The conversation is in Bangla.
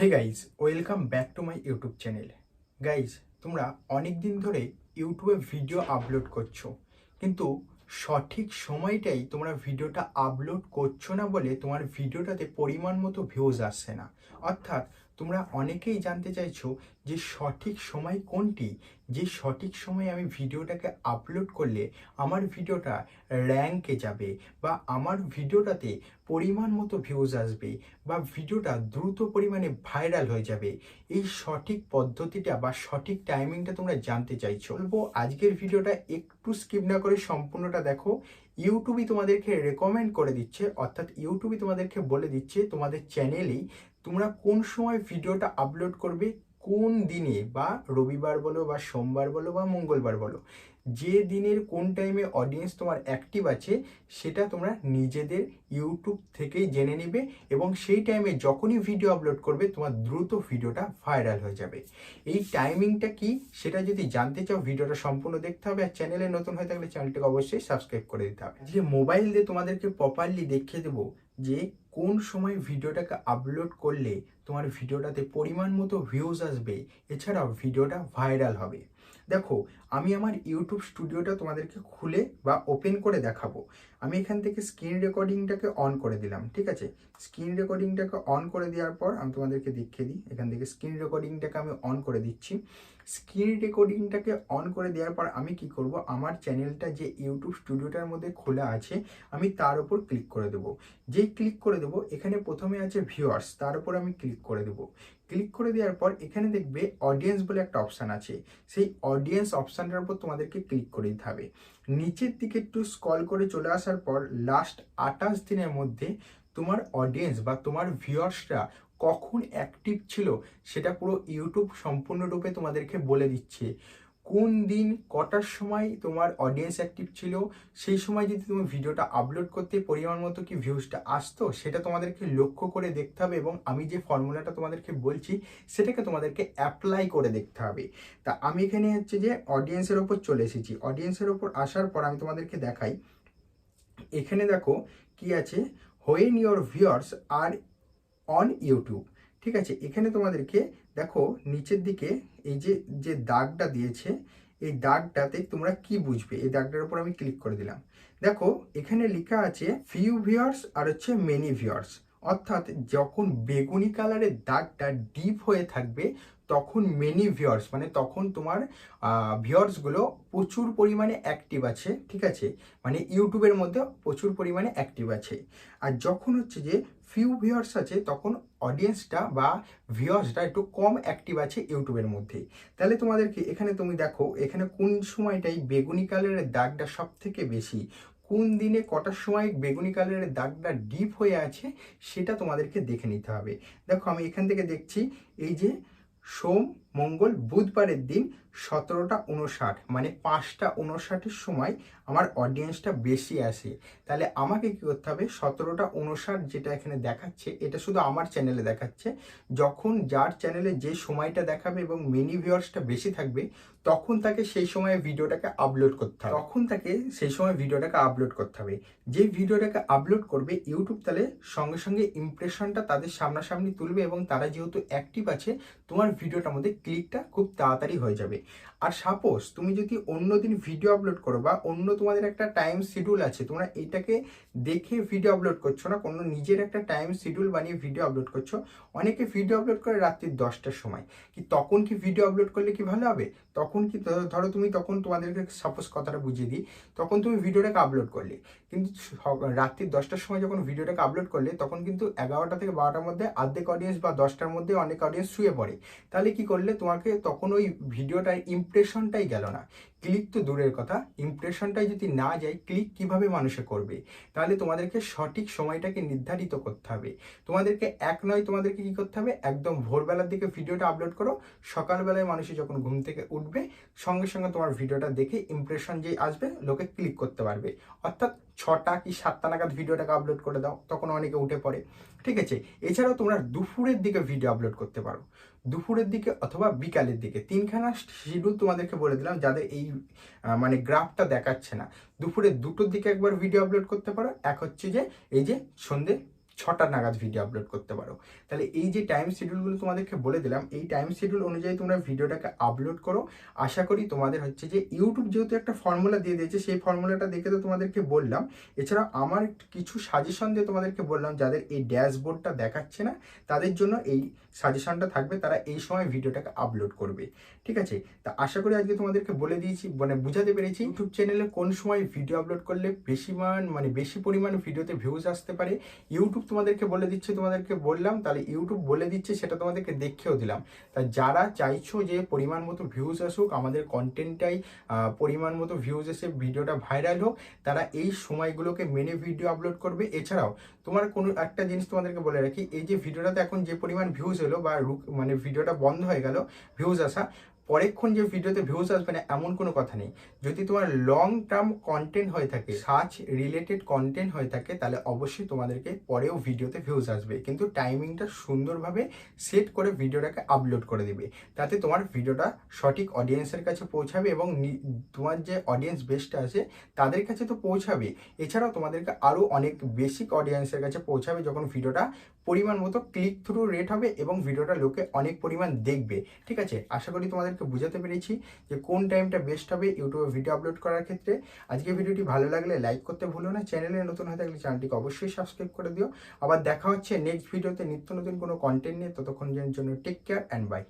Hey guys welcome back to my YouTube channel guys তোমরা অনেক দিন ধরে ইউটিউবে ভিডিও আপলোড করছ, কিন্তু সঠিক সময়টাই তোমরা ভিডিওটা আপলোড করছ না বলে তোমার ভিডিওটাতে পরিমাণ মতো ভিউজ আসছে না। অর্থাৎ তোমরা অনেকেই জানতে চাইছো যে সঠিক সময় কোনটি? যে সঠিক সময়ে আমি ভিডিওটাকে আপলোড করলে আমার ভিডিওটা র্যাঙ্কে যাবে বা আমার ভিডিওটাতে পরিমাণ মতো ভিউজ আসবে বা ভিডিওটা দ্রুত পরিমাণে ভাইরাল হয়ে যাবে, এই সঠিক পদ্ধতিটা বা সঠিক টাইমিংটা তোমরা জানতে চাইছো। বলব, আজকের ভিডিওটা একটু স্কিপ না করে সম্পূর্ণটা দেখো। ইউটিউবই তোমাদেরকে রেকমেন্ড করে দিচ্ছে, অর্থাৎ ইউটিউবই তোমাদেরকে বলে দিচ্ছে, তোমাদের চ্যানেলেই তোমরা কোন সময় ভিডিওটা আপলোড করবে? কোন দিনে? বা রবিবার বলো, বা সোমবার বলো, বা মঙ্গলবার বলো। যে দিনের কোন টাইমে অডিয়েন্স তোমার অ্যাক্টিভ আছে, সেটা তোমরা নিজেদের ইউটিউব থেকেই জেনে নেবে এবং সেই টাইমে যখনই ভিডিও আপলোড করবে, তোমার দ্রুত ভিডিওটা ভাইরাল হয়ে যাবে। এই টাইমিংটা কি? সেটা যদি জানতে চাও, ভিডিওটা সম্পূর্ণ দেখতে হবে আর চ্যানেলে নতুন হয়ে থাকলে চ্যানেলটাকে অবশ্যই সাবস্ক্রাইব করে দিতে হবে। যে মোবাইল দিয়ে তোমাদেরকে প্রপারলি দেখিয়ে দেবো যে কোন সময় ভিডিওটাকে আপলোড করলে তোমার ভিডিওটাতে পরিমাণ মতো ভিউজ আসবে, এছাড়াও ভিডিওটা ভাইরাল হবে। দেখো, আমি আমার ইউটিউব স্টুডিওটা তোমাদেরকে খুলে বা ওপেন করে দেখাবো। আমি এখান থেকে স্ক্রিন রেকর্ডিংটাকে অন করে দিলাম, ঠিক আছে? স্ক্রিন রেকর্ডিংটাকে অন করে দেওয়ার পর আমি তোমাদেরকে দেখিয়ে দিই, এখান থেকে স্ক্রিন রেকর্ডিংটাকে আমি অন করে দিচ্ছি। স্ক্রিন রেকর্ডিংটাকে অন করে দেওয়ার পর আমি কি করব? আমার চ্যানেলটা যে ইউটিউব স্টুডিওটার মধ্যে খোলা আছে, আমি তার উপর ক্লিক করে দেবো। যেই ক্লিক করে দেবো, এখানে প্রথমে আছে ভিউয়ার্স তার উপর আমি ক্লিক করে দেবো। ক্লিক করে দেওয়ার পর এখানে দেখবে অডিয়েন্স বলে একটা অপশান আছে। সেই অডিয়েন্স অপশানটার উপর তোমাদেরকে ক্লিক করে দিতে হবে। নিচের দিকে একটু স্কল করে চলে আসার পর লাস্ট আঠাশ দিনের মধ্যে তোমার অডিয়েন্স বা তোমার ভিউয়ার্সরা কখন অ্যাক্টিভ ছিল, সেটা পুরো ইউটিউব সম্পূর্ণরূপে তোমাদেরকে বলে দিচ্ছে। কোন দিন কটার সময় তোমার অডিয়েন্স অ্যাক্টিভ ছিল, সেই সময় যদি তুমি ভিডিওটা আপলোড করতে পরিমাণ মতো কি ভিউজটা আসতো, সেটা তোমাদেরকে লক্ষ্য করে দেখতে হবে এবং আমি যে ফর্মুলাটা তোমাদেরকে বলছি, সেটাকে তোমাদেরকে অ্যাপ্লাই করে দেখতে হবে। তা আমি এখানে হচ্ছে যে অডিয়েন্সের ওপর চলে এসেছি। অডিয়েন্সের ওপর আসার পর আমি তোমাদেরকে দেখাই। এখানে দেখো কি আছে when your viewers are on YouTube ঠিক আছে? এখানে তোমাদেরকে দেখো, নিচের দিকে এই যে যে দাগটা দিয়েছে, এই দাগটাতে তোমরা কি বুঝবে? এই দাগটার উপর আমি ক্লিক করে দিলাম। দেখো, এখানে লেখা আছে ফিউ ভিউয়ার্স আর হচ্ছে মেনি ভিউয়ার্স অর্থাৎ যখন বেগুনি কালারের দাগটা ডিপ হয়ে থাকবে, তখন মেনি ভিওর্স মানে তখন তোমার ভিওর্সগুলো প্রচুর পরিমাণে অ্যাক্টিভ আছে, ঠিক আছে? মানে ইউটিউবের মধ্যে প্রচুর পরিমাণে অ্যাক্টিভ আছে। আর যখন হচ্ছে যে ফিউ ভিওর্স আছে, তখন অডিয়েন্সটা বা ভিওর্সটা একটু কম অ্যাক্টিভ আছে ইউটিউবের মধ্যে। তাহলে তোমাদেরকে এখানে তুমি দেখো, এখানে কোন সময়টাই বেগুনি কালারের দাগটা সব থেকে বেশি? কোন দিনে কটার সময় বেগুনি কালারের দাগটা ডিপ হয়ে আছে সেটা তোমাদেরকে দেখে নিতে হবে। দেখো আমি এখান থেকে দেখছি, এই যে সোম মঙ্গল বুধবারের দিন সতেরোটা উনষাট মানে পাঁচটা উনষাটের সময় আমার অডিয়েন্সটা বেশি আসে। তাহলে আমাকে কী করতে হবে? সতেরোটা উনষাট যেটা এখানে দেখাচ্ছে, এটা শুধু আমার চ্যানেলে দেখাচ্ছে। যখন যার চ্যানেলে যে সময়টা দেখাবে এবং মিনি ভিউয়ার্সটা বেশি থাকবে, তখন তাকে সেই সময় ভিডিওটাকে আপলোড করতে হবে। তখন তাকে সেই সময় ভিডিওটাকে আপলোড করতে হবে। যে ভিডিওটাকে আপলোড করবে ইউটিউব তাহলে সঙ্গে সঙ্গে ইমপ্রেশনটা তাদের সামনাসামনি তুলবে এবং তারা যেহেতু অ্যাক্টিভ আছে, তোমার ভিডিওটার মধ্যে ক্লিকটা খুব তাড়াতাড়ি হয়ে যাবে। আর সাপোজ তুমি যদি অন্য দিন ভিডিও আপলোড করো বা অন্য তোমাদের একটা টাইম শিডিউল আছে, তোমরা এটাকে দেখে ভিডিও আপলোড করছ না, কোনো নিজের একটা টাইম শিডিউল বানিয়ে ভিডিও আপলোড করছ, অনেকে ভিডিও আপলোড করে রাত্রি দশটার সময়। কি তখন কি ভিডিও আপলোড করলে কি ভালো হবে? তখন কি ধরো তুমি তখন তোমাদেরকে সাপোজ কথাটা বুঝিয়ে দিই, তখন তুমি ভিডিওটাকে আপলোড করলে। কিন্তু রাত্রি দশটার সময় যখন ভিডিওটাকে আপলোড করলে, তখন কিন্তু এগারোটা থেকে বারোটার মধ্যে অর্ধেক অডিয়েন্স বা দশটার মধ্যে অনেক অডিয়েন্স শুয়ে পড়ে। তাহলে কি করলে তোমাকে তখন ওই ভিডিওটার ইমপ্রেশনটাই গেল না। ক্লিক তো দূরের কথা ইমপ্রেশনটাই যদি না যায় ক্লিক কীভাবে মানুষে করবে? তাহলে তোমাদেরকে সঠিক সময়টাকে নির্ধারিত করতে হবে। তোমাদেরকে এক নয়, তোমাদেরকে কি করতে হবে? একদম ভোরবেলার দিকে ভিডিওটা আপলোড করো। সকালবেলায় মানুষে যখন ঘুম থেকে উঠবে, সঙ্গে সঙ্গে তোমার ভিডিওটা দেখে ইমপ্রেশন যেই আসবে, লোকে ক্লিক করতে পারবে। অর্থাৎ ছটা কি সাতটা নাগাদ ভিডিওটাকে আপলোড করে দাও, তখন অনেকে উঠে পড়ে। ঠিক আছে? এছাড়াও তোমরা দুপুরের দিকে ভিডিও আপলোড করতে পারো। দুপুরের দিকে অথবা বিকালের দিকে। তিনখানা শিডিউল তোমাদেরকে বলে দিলাম যাদের এই মানে গ্রাফটা দেখাচ্ছে না। দুপুরে দুটোর দিকে একবার ভিডিও আপলোড করতে পারো। এক হচ্ছে যে, এই যে সন্ধে ছটা নাগাদ ভিডিও আপলোড করতে পারো। তাহলে এই যে টাইম শিডিউলগুলো তোমাদেরকে বলে দিলাম, এই টাইম শিডিউল অনুযায়ী তোমরা ভিডিওটাকে আপলোড করো। আশা করি তোমাদের হচ্ছে যে ইউটিউব যেহেতু একটা ফর্মুলা দিয়ে দিয়েছে, সেই ফর্মুলাটা দেখে তো তোমাদেরকে বললাম। এছাড়া আমার কিছু সাজেশন দিয়ে তোমাদেরকে বললাম, যাদের এই ড্যাশবোর্ডটা দেখাচ্ছে না, তাদের জন্য এই সাজেশনটা থাকবে, তারা এই সময় ভিডিওটাকে আপলোড করবে। ঠিক আছে? তা আশা করি আজকে তোমাদেরকে বলে দিয়েছি মানে বুঝাতে পেরেছি ইউটিউব চ্যানেলে কোন সময় ভিডিও আপলোড করলে বেশি মান মানে বেশি পরিমাণ ভিডিওতে ভিউজ আসতে পারে। ইউটিউব তোমাদেরকে বলে দিচ্ছে, তোমাদেরকে বললাম, তাহলে ইউটিউব বলে দিচ্ছে, সেটা তোমাদেরকে দেখেও দিলাম। তা যারা চাইছো যে পরিমাণ মতো ভিউজ আসুক, আমাদের কন্টেন্টটাই পরিমাণ মতো ভিউজ এসে ভিডিওটা ভাইরাল হোক, তারা এই সময়গুলোকে মেনে ভিডিও আপলোড করবে। এছাড়াও, তোমার কোনো একটা জিনিস তোমাদেরকে বলে রাখি, এই যে ভিডিওটাতে এখন যে পরিমাণ ভিউজ এলো বা মানে ভিডিওটা বন্ধ হয়ে গেল ভিউজ আসা পরেক্ষণ যে ভিডিওতে ভিউজ আসবে না, এমন কোনো কথা নেই। যদি তোমার লং টার্ম কন্টেন্ট হয়ে থাকে সার্চ রিলেটেড কন্টেন্ট হয়ে থাকে, তাহলে অবশ্যই তোমাদেরকে পরেও ভিডিওতে ভিউজ আসবে। কিন্তু টাইমিংটা সুন্দরভাবে সেট করে ভিডিওটাকে আপলোড করে দিবে। তাতে তোমার ভিডিওটা সঠিক অডিয়েন্সের কাছে পৌঁছাবে এবং তোমার যে অডিয়েন্স বেসটা আছে, তাদের কাছে তো পৌঁছাবে। এছাড়াও তোমাদেরকে আরও অনেক বেসিক অডিয়েন্সের কাছে পৌঁছাবে যখন ভিডিওটা পরিমাণ মতো ক্লিক থ্রু রেট হবে এবং ভিডিওটা লোকে অনেক পরিমাণ দেখবে। ঠিক আছে? আশা করি তোমাদেরকে বোঝাতে পেরেছি যে কোন টাইমটা বেস্ট হবে ইউটিউবে ভিডিও আপলোড করার ক্ষেত্রে। আজকে ভিডিওটি ভালো লাগলে লাইক করতে ভুলো না। চ্যানেলে নতুন হয়ে থাকলে চ্যানেলটিকে অবশ্যই সাবস্ক্রাইব করে দিও। আবার দেখা হচ্ছে নেক্সট ভিডিওতে নিত্য নতুন কোনো কন্টেন্ট নিয়ে। ততক্ষণ জন্য টেক কেয়ার অ্যান্ড বাই